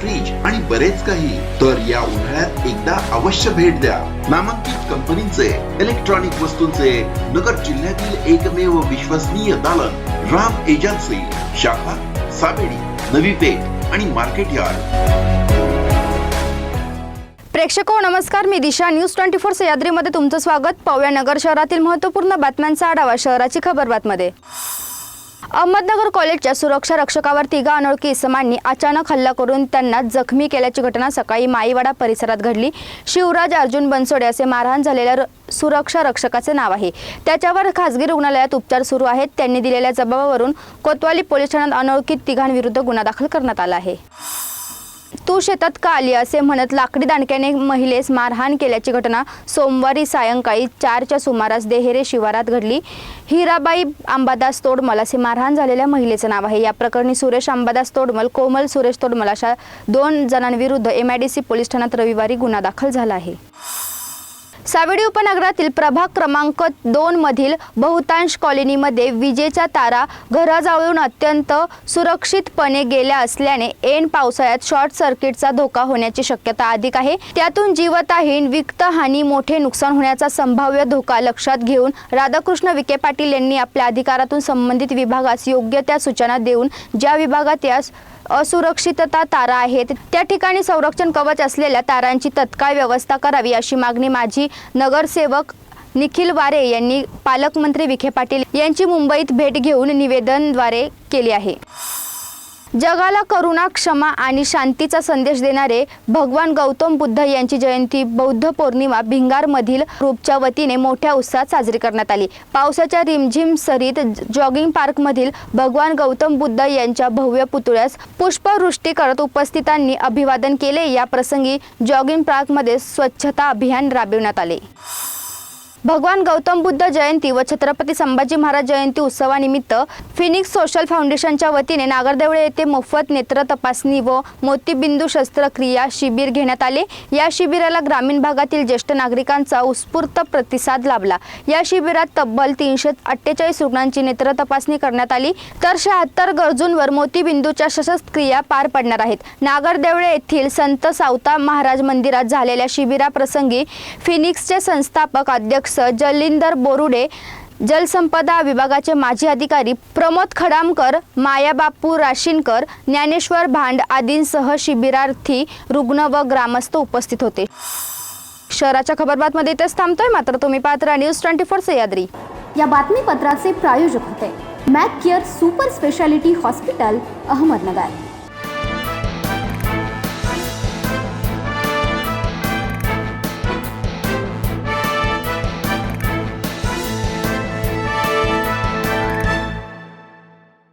Fridge आणि बरेच काही. तर या उन्हाळ्यात एकदा अवश्य भेट द्या. नामांकित कंपनीचे इलेक्ट्रॉनिक वस्तूंचे नगर जिल्ह्यातील एकमेव विश्वसनीय दालन राम एजन्सी शाखा साबेडी नवी पेठ आणि मार्केट यार्ड. प्रेक्षको हो, नमस्कार. मी दिशा. न्यूज ट्वेंटी फोर सह्याद्रीमध्ये तुमचं स्वागत. पाहूया नगर शहरातील महत्त्वपूर्ण बातम्यांचा आढावा शहराची खबर बातमध्ये अहमदनगर कॉलेजच्या सुरक्षा रक्षकावर तिघा अनोळखी इसमांनी अचानक हल्ला करून त्यांना जखमी केल्याची घटना सकाळी माईवाडा परिसरात घडली. शिवराज अर्जुन बनसोडे असे मारहाण झालेल्या र- सुरक्षा रक्षकाचे नाव आहे. त्याच्यावर खासगी रुग्णालयात उपचार सुरू आहेत. त्यांनी दिलेल्या जबाबावरून कोतवाली पोलीस ठाण्यात अनोळखी तिघांविरुद्ध गुन्हा दाखल करण्यात आला आहे. तू शेतात का आली? असे म्हणत लाकडी दांडक्याने महिलेस मारहाण केल्याची घटना सोमवारी सायंकाळी चारच्या सुमारास देहेरे शिवारात घडली. हिराबाई अंबादास तोडमल असे मारहाण झालेल्या महिलेचं नाव आहे. या प्रकरणी सुरेश अंबादास तोडमल कोमल सुरेश तोडमल अशा दोन जणांविरुद्ध M I D C police ठाण्यात रविवारी गुन्हा दाखल झाला आहे. सावेडी उपनगरातील प्रभाग क्रमांक दोन मधील बहुतांश कॉलनीमध्ये विजेच्या तारा घराजवळून अत्यंत सुरक्षितपणे गेल्या असल्याने ऐन पावसाळ्यात शॉर्ट सर्किटचा धोका होण्याची शक्यता अधिक आहे. त्यातून जीवताहीन वित्तहानी मोठे नुकसान होण्याचा संभाव्य धोका लक्षात घेऊन राधाकृष्ण विखे पाटील यांनी आपल्या अधिकारातून संबंधित विभागास योग्य त्या सूचना देऊन ज्या विभागात यास असुरक्षितता तारा आहेत. त्या ठिकाणी संरक्षण कवच असलेल्या तारांची तत्काळ व्यवस्था करावी अशी मागणी माझी नगरसेवक निखिल वारे यांनी पालकमंत्री विखे पाटील यांची मुंबईत भेट घेऊन निवेदनद्वारे केली आहे. जगाला करुणा क्षमा आणि शांतीचा संदेश देणारे भगवान गौतम बुद्ध यांची जयंती बौद्ध पौर्णिमा भिंगारमधील रूपच्या वतीने मोठ्या उत्साहात साजरी करण्यात आली. पावसाच्या रिमझिम सरीत जॉगिंग पार्कमधील भगवान गौतम बुद्ध यांच्या भव्य पुतळ्यास पुष्पवृष्टी करत उपस्थितांनी अभिवादन केले. या प्रसंगी जॉगिंग पार्कमध्ये स्वच्छता अभियान राबविण्यात आले. भगवान गौतम बुद्ध जयंती व छत्रपती संभाजी महाराज जयंती उत्सवानिमित्त फिनिक्स सोशल फाउंडेशनच्या वतीने नागरदेवळे येथे मोफत नेत्र तपासणी व मोतीबिंदू शस्त्रक्रिया शिबिर घेण्यात आले. या शिबिराला ग्रामीण भागातील ज्येष्ठ नागरिकांचा उत्स्फूर्त प्रतिसाद लाभला. या शिबिरात तब्बल तीनशे अठ्ठेचाळीस रुग्णांची नेत्र तपासणी करण्यात आली. तर शहात्तर गरजूंवर मोतीबिंदूच्या शस्त्रक्रिया पार पडणार आहेत. नागरदेवळे येथील संत सावता महाराज मंदिरात झालेल्या शिबिराप्रसंगी फिनिक्सचे संस्थापक अध्यक्ष अध्यक्ष जलिंदर बोरुडे जलसंपदा विभागाचे माजी अधिकारी प्रमोद खडामकर मायाबापू राशीनकर ज्ञानेश्वर भांड आदींसह शिबिरार्थी रुग्ण व ग्रामस्थ उपस्थित होते. शहराच्या खबरबातमध्ये इथेच थांबतोय. मात्र तुम्ही पात्र न्यूज ट्वेंटी फोर सह्याद्री या बातमीपत्राचे प्रायोजक होते. Mac Care super speciality hospital Ahmednagar.